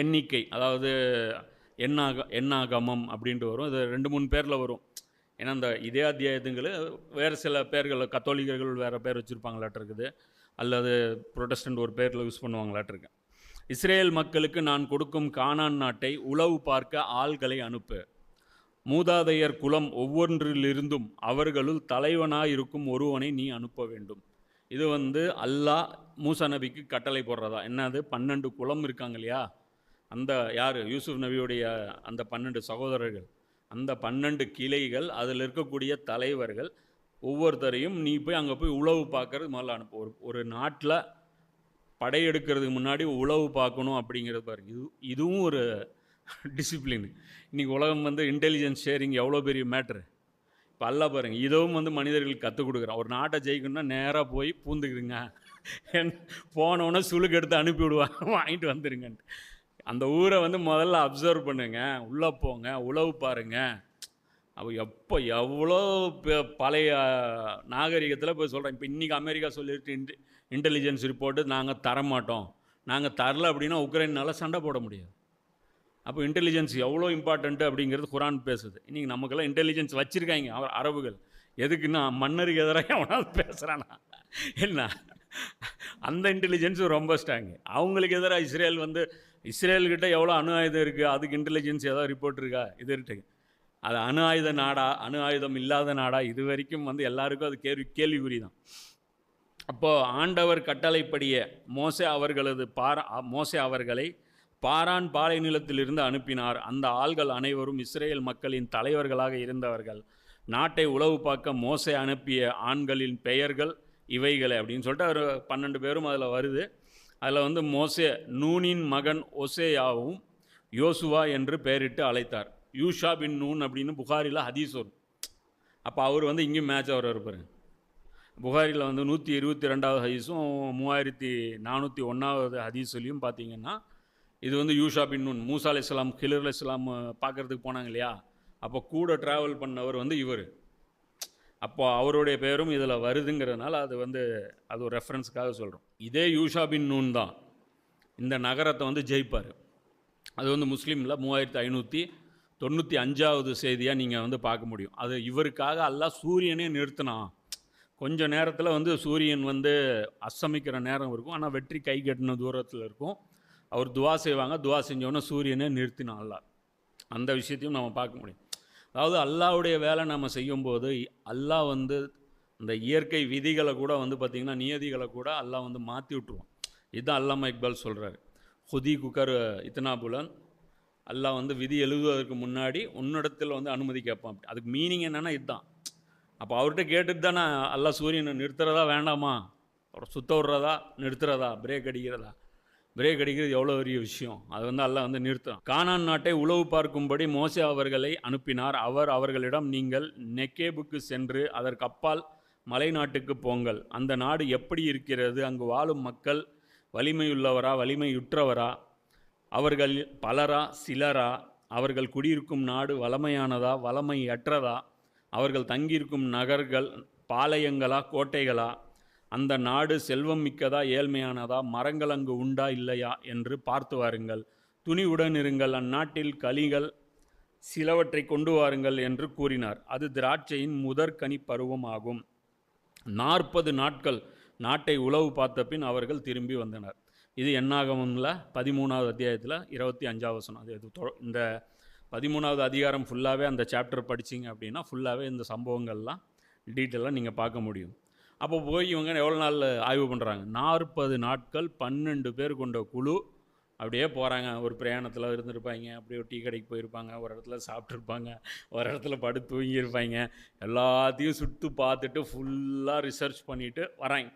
எண்ணிக்கை அதாவது எண்ணாக எண்ணாகமம் அப்படின்ட்டு வரும். இது ரெண்டு மூணு பேரில் வரும். ஏன்னா இந்த இதே அத்தியாயத்துங்களை வேறு சில பேர்கள் கத்தோலிக்கர்கள் வேறு பேர் வச்சுருப்பாங்களாட்டிருக்குது அல்லது ப்ரொடஸ்டன்ட் ஒரு பேரில் யூஸ் பண்ணுவாங்களாட்டிருக்கு இஸ்ரேல் மக்களுக்கு நான் கொடுக்கும் கானான் நாட்டை உளவு பார்க்க ஆள்களை அனுப்பு. மூதாதையர் குலம் ஒவ்வொன்றிலிருந்தும் அவர்களுள் தலைவனாக இருக்கும் ஒருவனை நீ அனுப்ப வேண்டும். இது வந்து அல்லாஹ் மூசா நபிக்கு கட்டளை போடுறதா? என்னது? பன்னெண்டு குலம் இருக்காங்க இல்லையா? அந்த யார்? யூசுப் நபியுடைய அந்த பன்னெண்டு சகோதரர்கள். அந்த பன்னெண்டு கிளைகள் அதில் இருக்கக்கூடிய தலைவர்கள் ஒவ்வொருத்தரையும் நீ போய் அங்கே போய் உழவு பார்க்கறது முதல்ல அனுப்பு. ஒரு ஒரு நாட்டில் படையெடுக்கிறதுக்கு முன்னாடி உழவு பார்க்கணும் அப்படிங்கிறது பாருங்க. இது இதுவும் ஒரு டிசிப்ளின் இன்றைக்கி உலகம் வந்து இன்டெலிஜென்ஸ் ஷேரிங் எவ்வளோ பெரிய மேட்ரு இப்போ அல்ல பாருங்கள் இதுவும் வந்து மனிதர்களுக்கு கற்றுக் கொடுக்குறான் ஒரு நாட்டை ஜெயிக்கணும்னா நேராக போய் பூந்துக்குதுங்க. போனோன்னே சுளுக்கு எடுத்து அனுப்பி விடுவாங்க வாங்கிட்டு வந்துடுங்கன்ட்டு அந்த ஊரை வந்து முதல்ல அப்சர்வ் பண்ணுங்க உள்ளே போங்க உழவு பாருங்க. அப்போ எப்போ எவ்வளோ பெ- பழைய நாகரிகத்தில் போய் சொல்கிறேன் இப்போ இன்றைக்கி அமெரிக்கா சொல்லிட்டு இன்டி இன்டெலிஜென்ஸ் ரிப்போர்ட்டு நாங்கள் தரமாட்டோம். நாங்கள் தரல அப்படின்னா உக்ரைனால் சண்டை போட முடியாது. அப்போ இன்டெலிஜென்ஸ் எவ்வளோ இம்பார்ட்டண்ட்டு அப்படிங்கிறது குரான் பேசுது. இன்றைக்கி நமக்கெல்லாம் இன்டெலிஜென்ஸ் வச்சுருக்காங்க அவர் அரபுகள். எதுக்குன்னா மன்னருக்கு எதிராக அவனால் பேசுகிறானா என்ன? அந்த இன்டெலிஜென்ஸும் ரொம்ப ஸ்ட்ராங்கு அவங்களுக்கு எதிராக இஸ்ரேல் வந்து இஸ்ரேல்கிட்ட எவ்வளோ அணு ஆயுதம் இருக்குது அதுக்கு இன்டெலிஜென்ஸ் ஏதாவது ரிப்போர்ட் இருக்கா? இது இருக்கு அது அணு ஆயுத நாடா? அணு ஆயுதம் இல்லாத நாடா? இது வரைக்கும் வந்து எல்லாருக்கும் அது கேள்வி கேள்விக்குறி தான் அப்போது ஆண்டவர் கட்டளைப்படியே மோசே அவர்களது பாரா மோசே அவர்களை பாரான் பாலை நிலத்திலிருந்து அனுப்பினார். அந்த ஆள்கள் அனைவரும் இஸ்ரேல் மக்களின் தலைவர்களாக இருந்தவர்கள். நாட்டை உளவு பார்க்க மோசை அனுப்பிய ஆண்களின் பெயர்கள் இவைகளை அப்படின்னு சொல்லிட்டு அவர் பன்னெண்டு பேரும் அதில் வருது. அதில் வந்து மோசே நூனின் மகன் ஒசேயாவும் யோசுவா என்று பெயரிட்டு அழைத்தார். யூஷா பின் நூன் அப்படின்னு புகாரில் ஹதீஸ் வரும். அப்போ அவர் வந்து இங்கேயும் மேட்ச் அவர் இருப்பார் புகாரில் வந்து நூற்றி இருபத்தி ரெண்டாவது ஹதீஸும் மூவாயிரத்தி நானூற்றி ஒன்றாவது ஹதீஸ்லையும் பார்த்தீங்கன்னா இது வந்து யூஷா பின் நூன் மூசா அலி இஸ்லாம் கிலர் அலி இஸ்லாம் பார்க்குறதுக்கு போனாங்க இல்லையா? அப்போ கூட ட்ராவல் பண்ணவர் வந்து இவர். அப்போ அவருடைய பெயரும் இதில் வருதுங்கிறதுனால அது வந்து அது ஒரு ரெஃபரன்ஸுக்காக சொல்கிறோம் இதே யூஷா பின் நூன் தான். இந்த நகரத்தை வந்து ஜெயிப்பார். அது வந்து முஸ்லீமில் மூவாயிரத்தி ஐநூற்றி தொண்ணூற்றி அஞ்சாவது செய்தியாக நீங்கள் வந்து பார்க்க முடியும். அது இவருக்காக அல்லா சூரியனே நிறுத்தினான். கொஞ்ச நேரத்தில் வந்து சூரியன் வந்து அஸ்தமிக்கிற நேரம் இருக்கும். ஆனால் வெற்றி கை கட்டின தூரத்தில் இருக்கும். அவர் துவா செய்வாங்க. துவா செஞ்சோன்னே சூரியனே நிறுத்தினான் அல்லாஹ் அந்த விஷயத்தையும் நம்ம பார்க்க முடியும். அதாவது அல்லாவுடைய வேலை நம்ம செய்யும்போது அல்லாஹ் வந்து இந்த இயற்கை விதிகளை கூட வந்து பார்த்திங்கன்னா நியதிகளை கூட அல்லாஹ் வந்து மாற்றி விட்டுருவான். இதுதான் அல்லாமா இக்பால் சொல்கிறாரு ஹுதி குக்கர் இத்தனாபுலன் அல்லாஹ் வந்து விதி எழுதுவதற்கு முன்னாடி உன்னிடத்தில் வந்து அனுமதி கேட்பான் அதுக்கு மீனிங் என்னென்னா இதுதான். அப்போ அவர்கிட்ட கேட்டுட்டு தானே அல்லா சூரியனை நிறுத்துறதா வேண்டாமா? அவரை சுத்த விட்றதா நிறுத்துறதா பிரேக் அடிக்கிறதா? பிரேக் அடிக்கிறது எவ்வளோ பெரிய விஷயம்? அது வந்து அல்ல வந்து நிறுத்தம் கானான் நாட்டை உளவு பார்க்கும்படி மோசே அவர்களை அனுப்பினார். அவர் அவர்களிடம் நீங்கள் நெக்கேபுக்கு சென்று அதற்கப்பால் மலை நாட்டுக்கு போங்கள். அந்த நாடு எப்படி இருக்கிறது? அங்கு வாழும் மக்கள் வலிமையுள்ளவரா? வலிமையுற்றவரா? அவர்கள் பலரா? சிலரா? அவர்கள் குடியிருக்கும் நாடு வளமையானதா? வளமையற்றதா? அவர்கள் தங்கியிருக்கும் நகர்கள் பாளையங்களா? கோட்டைகளா? அந்த நாடு செல்வம் மிக்கதா ஏழ்மையானதா மரங்கள் அங்கு உண்டா இல்லையா என்று பார்த்து வாருங்கள். துணிவுடன் இருங்கள் அந்நாட்டில் கலிகள் சிலவற்றை கொண்டு வாருங்கள் என்று கூறினார். அது திராட்சையின் முதற்கனி பருவம் ஆகும் நாற்பது நாட்கள் நாட்டை உளவு பார்த்த பின் அவர்கள் திரும்பி வந்தனர். இது எண்ணாகமம்ல பதிமூணாவது அத்தியாயத்தில் இருபத்தி அஞ்சாவது வசனம். அது இது தொ- இந்த பதிமூணாவது அதிகாரம் ஃபுல்லாகவே அந்த சாப்டர் படிச்சீங்க அப்படின்னா ஃபுல்லாகவே இந்த சம்பவங்கள்லாம் டீட்டெயிலாக நீங்கள் பார்க்க முடியும். அப்போ போய் இவங்க எவ்வளோ நாளில் ஆய்வு பண்ணுறாங்க நாற்பது நாட்கள் பன்னெண்டு பேர் கொண்ட குழு அப்படியே போகிறாங்க ஒரு பிரயாணத்தில் இருந்திருப்பாங்க. அப்படியே ஒரு டீ கடைக்கு போயிருப்பாங்க. ஒரு இடத்துல சாப்பிட்ருப்பாங்க ஒரு இடத்துல படுத்து தூங்கியிருப்பாங்க. எல்லாத்தையும் சுட்டு பார்த்துட்டு ஃபுல்லாக ரிசர்ச் பண்ணிவிட்டு வராங்க.